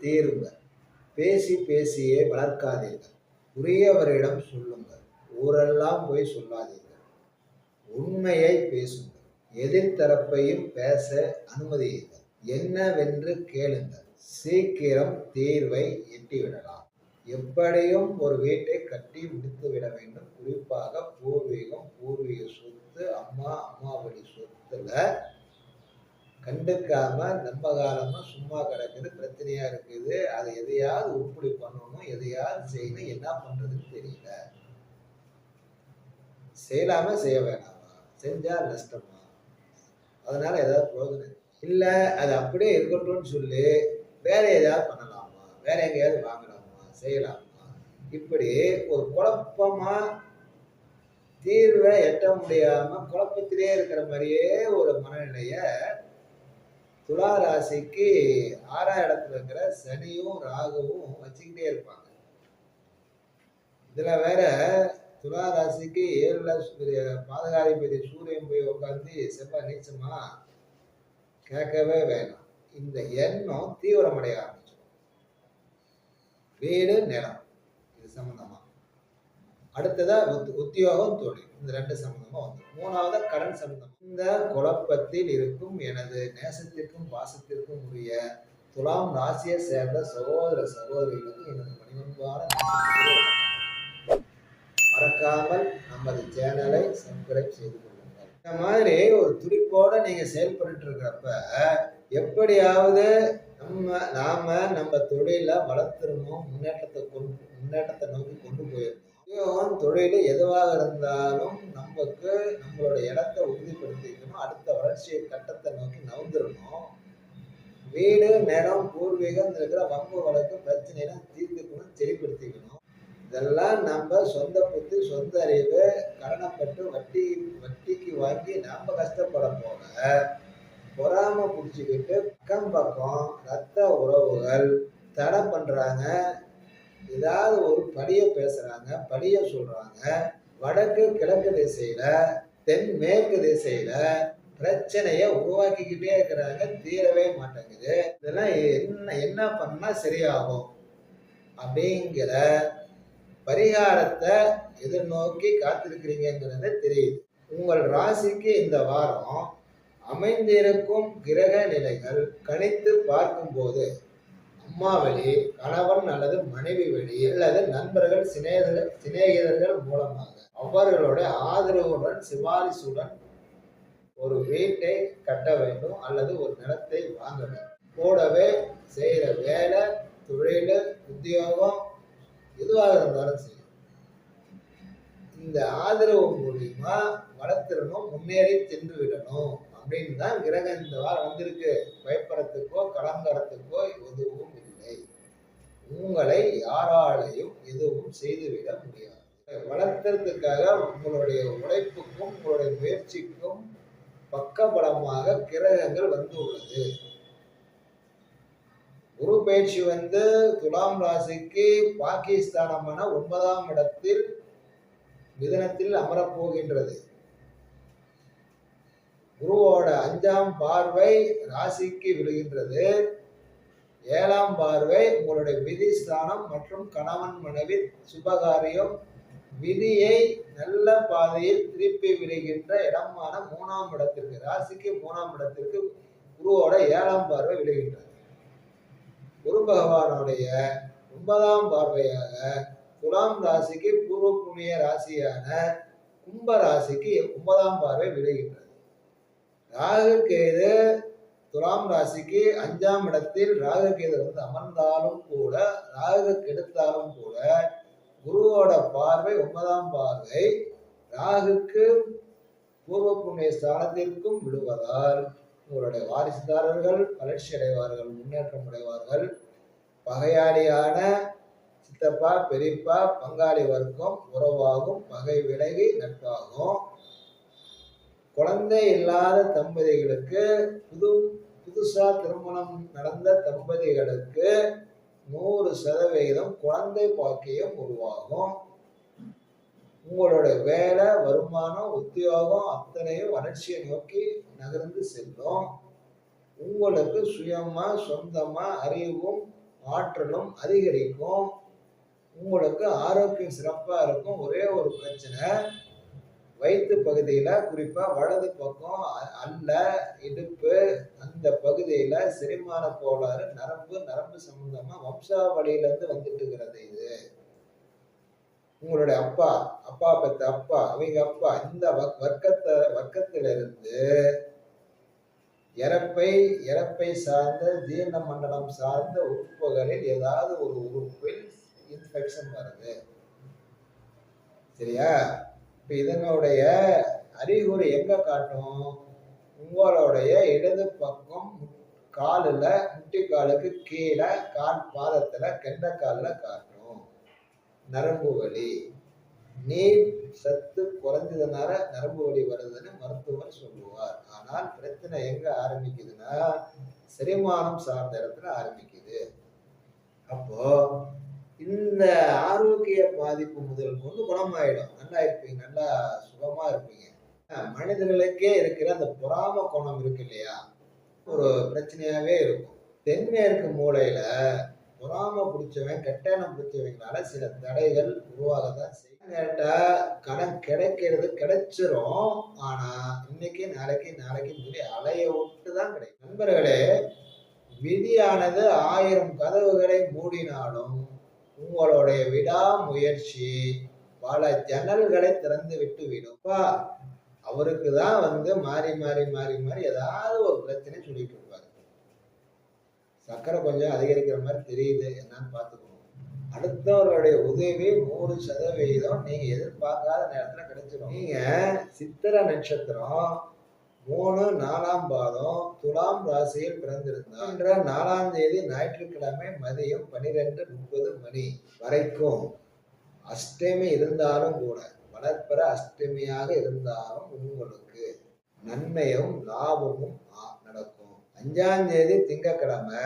தீருங்கள் பேசி பேசியே வளர்க்காதீர்கள். உரியவரிடம் சொல்லுங்கள். ஊரெல்லாம் போய் சொல்லாதீர்கள். உண்மையை பேசுங்கள். எதிர்த்தரப்பையும் பேச அனுமதியுங்கள். என்னவென்று கேளுங்கள். சீக்கிரம் தீர்வை எட்டிவிடலாம். எப்படியும் ஒரு வீட்டை கட்டி முடித்து விட வேண்டும். குறிப்பாக பூர்வீகம் பூர்வீக சொத்து அம்மா அம்மா வழி சொத்துல கண்டுக்காம நம்ம காலமா சும்மா கிடக்குது பிரச்சனையா இருக்குது. அதை எதையாவது உருப்படி பண்ணணும் எதையாவது செய்யணும் என்ன பண்றதுன்னு தெரியல. செய்யலாம செய்ய வேணாமா? செஞ்சா நஷ்டமா? அதனால ஏதாவது பிரயோஜனம் இல்லை அது அப்படியே இருக்கட்டும்னு சொல்லி. வேற ஏதாவது பண்ணலாமா? வேற எங்கேயாவது வாங்கலாமா? செய்யலாமா? இப்படி ஒரு குழப்பமா தீர்வை எட்ட முடியாம குழப்பத்திலே இருக்கிற மாதிரியே ஒரு மனநிலையை துலா ராசிக்கு ஆறாம் இடத்துல இருக்கிற சனியும் ராகுவும் வச்சுக்கிட்டே இருப்பாங்க. இதுல வேற துலா ராசிக்கு ஏழுல சூரிய- பாதகாதிபதி சூரியன் போய் உட்காந்து செவ்வாய் நீச்சமா கேட்கவே வேணாம். இந்த எண்ணம் தீவிரமடைய ஆரம்பிச்சிடும். வீடு நிலம் இது சம்பந்தமா? அடுத்ததா உத்- உத்தியோகம் தொழில். இந்த ரெண்டு சம்பந்தமா வந்து மூணாவது கடன் சம்பந்தம். இந்த குழப்பத்தில் இருக்கும் எனது நேசத்திற்கும் பாசத்திற்கும் உரிய துலாம் ராசியை சேர்ந்த சகோதர சகோதரிகளுக்கு எனது பணிவன்பான மறக்காமல் நமது சேனலை சப்ஸ்கிரைப் செய்து கொள்ளுங்கள். இந்த மாதிரி ஒரு துடிப்போட நீங்க செயல்பட்டு இருக்கிறப்ப எப்படியாவது நம்ம நாம நம்ம தொழிலை வளர்த்துருமோ முன்னேற்றத்தை கொண்டு முன்னேற்றத்தை நோக்கி கொண்டு போயிடணும். உத்தியோகம் தொழில் எதுவாக இருந்தாலும் நமக்கு நம்மளோட இடத்த உறுதிப்படுத்திக்கணும். அடுத்த வளர்ச்சி கட்டத்தை நோக்கி நவுந்துடணும் வீடு நிலம் பூர்வீகம் இருக்கிற வம்பு வழக்கு பிரச்சனைலாம் தீர்த்துக்கணும் தெளிப்படுத்திக்கணும் இதெல்லாம் நம்ம சொந்த புத்தி சொந்த அறிவு கடனப்பட்டு வட்டி வட்டிக்கு வாங்கி நம்ம கஷ்டப்பட போக பொறாம பிடிச்சிக்கிட்டு பக்கம் பக்கம் ரத்த உறவுகள் தடை பண்ணுறாங்க ஏதாவது ஒரு படியை பேசுறாங்க படிய சொல்றாங்க வடக்கு கிழக்கு திசையில தென் மேற்கு திசையில பிரச்சனைய உருவாக்கிக்கிட்டே இருக்கிறாங்க தீரவே மாட்டேங்குது. இதெல்லாம் என்ன என்ன பண்ணா சரியாகும்? அப்படிங்கிற பரிகாரத்தை எதிர்நோக்கி காத்திருக்கிறீங்கிறது தெரியுது. உங்கள் ராசிக்கு இந்த வாரம் அமைந்திருக்கும் கிரக நிலைகள் கணித்து பார்க்கும்போது அம்மா வழி கணவன் அல்லது மனைவி வழி அல்லது நண்பர்கள் சிநேகர்கள் சிநேகிதர்கள் மூலமாக அவர்களோட ஆதரவுடன் சிபாரிசுடன் ஒரு வீட்டை கட்ட வேண்டும் அல்லது ஒரு நிலத்தை வாங்க வேண்டும். கூடவே செய்கிற வேலை தொழில் உத்தியோகம் எதுவாக இருந்தாலும் சரி இந்த ஆதரவு மூலியமா வளர்த்திறனும் முன்னேறி சென்று விடணும் அப்படின்னு தான் கிரகம் இந்த வாரம் வந்திருக்கு. பயப்படத்துக்கோ கலங்கரத்துக்கோ எதுவும் உங்களை யாராலையும் எதுவும் செய்துவிட முடியாது. வளர்த்துறதுக்காக உங்களுடைய உழைப்புக்கும் உங்களுடைய முயற்சிக்கும் பக்கபலமாக கிரகங்கள் வந்து உள்ளது குரு பயிற்சி வந்து துலாம் ராசிக்கு பாகிஸ்தானமான ஒன்பதாம் இடத்தில் மிதனத்தில் அமரப்போகின்றது குருவோட அஞ்சாம் பார்வை ராசிக்கு விழுகின்றது. ஏழாம் பார்வை உங்களுடைய விதி ஸ்தானம் மற்றும் கணவன் மனைவி சுபகாரியம். விதியை நல்ல பாதையில் திருப்பி விடுகின்ற இடமான மூணாம் இடத்திற்கு ராசிக்கு மூணாம் இடத்திற்கு குருவோட ஏழாம் பார்வை விடுகின்றது. குரு பகவானுடைய ஒன்பதாம் பார்வையாக துலாம் ராசிக்கு பூர்வ புண்ணிய ராசியான கும்ப ராசிக்கு ஒன்பதாம் பார்வை விடுகின்றது. ராகு கேது துலாம் ராசிக்கு அஞ்சாம் இடத்தில் ராகு வந்து அமர்ந்தாலும் கூட ராகு கெடுத்தாலும் கூட குருவோட பார்வை ஒன்பதாம் பார்வை. ராகுக்கு பூர்வ புண்ணிய ஸ்தானத்திற்கும் விடுவதால் உங்களுடைய வாரிசுதாரர்கள் வளர்ச்சி அடைவார்கள் முன்னேற்றம் அடைவார்கள். பகையாளியான சித்தப்பா பெரியப்பா பங்காளி வர்க்கம் உறவாகும் பகை விலகி நட்பாகும். குழந்தை இல்லாத தம்பதிகளுக்கு புது புதுசா திருமணம் நடந்த தம்பதிகளுக்கு நூறு சதவிகிதம் குழந்தை பாக்கியம் உருவாகும். உங்களோட வேலை வருமானம் உத்தியோகம் அத்தனையும் வளர்ச்சியை நோக்கி நகர்ந்து செல்லும். உங்களுக்கு சுயமா சொந்தமா அறிவும் ஆற்றலும் அதிகரிக்கும். உங்களுக்கு ஆரோக்கியம் சிறப்பாக இருக்கும். ஒரே ஒரு பிரச்சனை வயிற்று பகுதியில் குறிப்பாக வலது பக்கம் அ- அல்ல இடுப்பு அந்த பகுதியில் செரிமான கோளாறு நரம்பு நரம்பு சம்பந்தமாக வம்சாவளியிலேருந்து வந்துட்டு இருக்கிறது இது. உங்களுடைய அப்பா அப்பா பெத்த அப்பா அவங்க அப்பா இந்த வர்க்கத்தை வர்க்கத்திலிருந்து இறப்பை இறப்பை சார்ந்த ஜீரண மண்டலம் சார்ந்த உறுப்புகளில் ஏதாவது ஒரு உறுப்பில் இன்ஃபெக்ஷன் வருது. சரியா? இப்போ இதனுடைய அறிகுறி எங்க காட்டும்? உங்களுடைய இடது பக்கம் காலில் முட்டிக்காலுக்கு கீழே கால் பாதத்தில் காலில் காட்டும். நரம்பு வலி. நீர் சத்து குறைஞ்சதுனால நரம்பு வலி வருதுன்னு மருத்துவர் சொல்லுவார். ஆனால் பிரச்சனை எங்க ஆரம்பிக்குதுன்னா செரிமானம் சார்ந்த இடத்துல ஆரம்பிக்குது. அப்போ இந்த ஆரோக்கிய பாதிப்பு முதல் கொண்டு குணமாயிடும். நல்லா இருப்பீங்க. நல்லா சுகமா இருப்பீங்க. மனிதர்களுக்கே இருக்கிற அந்த பொறாம குணம் இருக்கு இல்லையா? ஒரு பிரச்சனையாவே இருக்கும். தென்மேற்கு மூளையில பொறாம பிடிச்சவன் கெட்டணம் பிடிச்சவங்களால சில தடைகள் உருவாகத்தான் செய்யும். கேட்டா கடன் கிடைக்கிறது கிடைச்சிரும். ஆனா இன்னைக்கு நாளைக்கு நாளைக்கு சொல்லி அலைய விட்டு தான் கிடைக்கும். நண்பர்களே விதியானது ஆயிரம் கதவுகளை மூடினாலும் உங்களுடைய விடாமுயற்சி பல ஜன்னல்களை திறந்து விட்டு விடுப்பா அவருக்கு தான் வந்து மாறி மாறி மாறி மாறி ஏதாவது ஒரு பிரச்சனை சொல்லிட்டு இருப்பாரு. சர்க்கரை கொஞ்சம் அதிகரிக்கிற மாதிரி தெரியுது என்னன்னு பார்த்துக்கணும் அடுத்தவர்களுடைய உதவி நூறு சதவீதம் நீங்க எதிர்பார்க்காத நேரத்துல கிடைச்சிடும். நீங்க சித்திர நட்சத்திரம் மூணு நாலாம் பாதம் துலாம் ராசியில் பிறந்திருந்தார். என்ற நாலாம் தேதி ஞாயிற்றுக்கிழமை மதியம் பனிரெண்டு முப்பது மணி வரைக்கும். அஷ்டமி இருந்தாலும் கூட வளர்ப்பற அஷ்டமியாக இருந்தாலும் உங்களுக்கு நன்மையும் லாபமும் நடக்கும். அஞ்சாம் தேதி திங்கக்கிழமை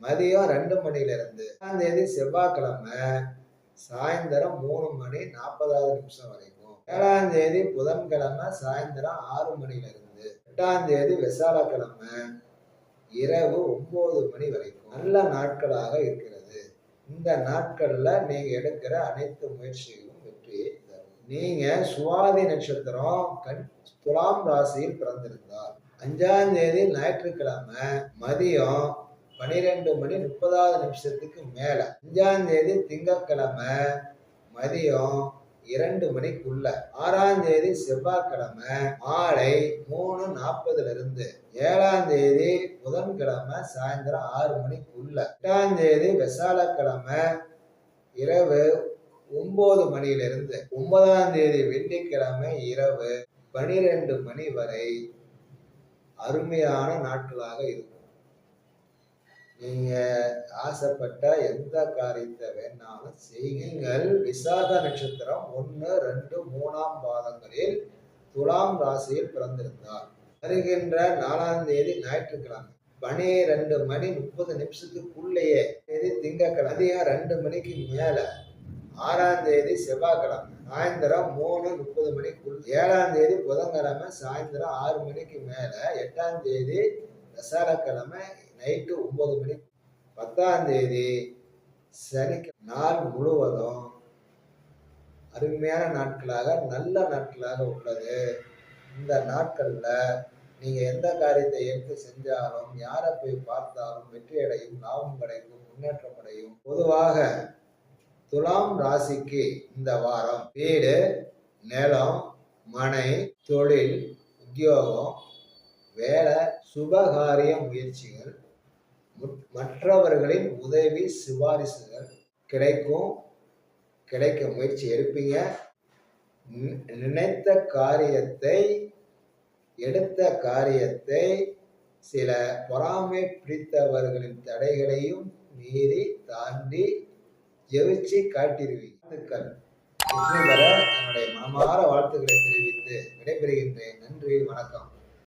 மதியம் ரெண்டு மணில இருந்து அஞ்சாம் தேதி செவ்வாய்க்கிழமை சாயந்தரம் மூணு மணி நாற்பதாவது நிமிஷம் வரைக்கும் ஏழாம் தேதி புதன்கிழமை சாயந்தரம் ஆறு மணில இருந்து எட்டாம் தேதி விசாலக்கிழமை இரவு ஒன்பது மணி வரைக்கும். நல்ல நாட்களாக இருக்கிறது. இந்த நாட்கள்ல நீங்க எடுக்கிற அனைத்து முயற்சிகளும் வெற்றியை தரும். நீங்க சுவாதி நட்சத்திரம் கண் துலாம் ராசியில் பிறந்திருந்தால் அஞ்சாம் தேதி ஞாயிற்றுக்கிழமை மதியம் பனிரெண்டு மணி முப்பதாவது நிமிஷத்துக்கு மேல. அஞ்சாம் தேதி திங்கக்கிழமை மதியம் இரண்டு மணிக்குள்ள. ஆறாம் தேதி செவ்வாய்க்கிழமை மாலை மூணு நாற்பதுல இருந்து ஏழாம் தேதி புதன்கிழமை சாயந்தரம் ஆறு மணிக்குள்ள. எட்டாம் தேதி விசாலக்கிழமை இரவு ஒன்பது மணியிலிருந்து. ஒன்பதாம் தேதி வெள்ளிக்கிழமை இரவு பனிரெண்டு மணி வரை அருமையான நாட்களாக இருக்கும். நீங்க ஆசைப்பட்ட எந்த காரியத்தை வேணாலும் செய்யுங்கள். விசாக நட்சத்திரம் ஒன்று ரெண்டு மூணாம் பாதங்களில் துலாம் ராசியில் பிறந்திருந்தார். வருகின்ற நாலாம் தேதி ஞாயிற்றுக்கிழமை. பனிரெண்டு மணி முப்பது நிமிஷத்துக்குள்ளேயே தேதி திங்கக்கிழமை அதிகம் ரெண்டு மணிக்கு மேல ஆறாம் தேதி செவ்வாய்க்கிழமை. சாயந்தரம் மூணு முப்பது மணிக்குள். ஏழாம் தேதி புதன்கிழமை சாயந்தரம் ஆறு மணிக்கு மேல. எட்டாம் தேதி தசரக்கிழமை நைட்டு ஒன்பது மணி பத்தாம் தேதி சனிக்கிழமை நாள் முழுவதும் அருமையான நாட்களாக நல்ல நாட்களாக உள்ளது. இந்த நாட்களில் நீங்கள் எந்த காரியத்தை எடுத்து செஞ்சாலும் யாரை போய் பார்த்தாலும் வெற்றி அடையும் லாபம் கிடைக்கும் முன்னேற்றம் அடையும். பொதுவாக துலாம் ராசிக்கு இந்த வாரம் வீடு நிலம் மனை தொழில் உத்தியோகம் வேலை சுபகாரிய முயற்சிகள் மற்றவர்களின் உதவி சிபாரிசுகள் கிடைக்கும். கிடைக்க முயற்சி எடுப்பீங்க. நி- நினைத்த காரியத்தை எடுத்த காரியத்தை சில பொறாமை பிடித்தவர்களின் தடைகளையும் மீறி தாண்டி ஜெயிச்சு காட்டிடுவீங்க என்னுடைய மனமார வாழ்த்துக்களை தெரிவித்து விடைபெறுகின்றேன். நன்றி வணக்கம்.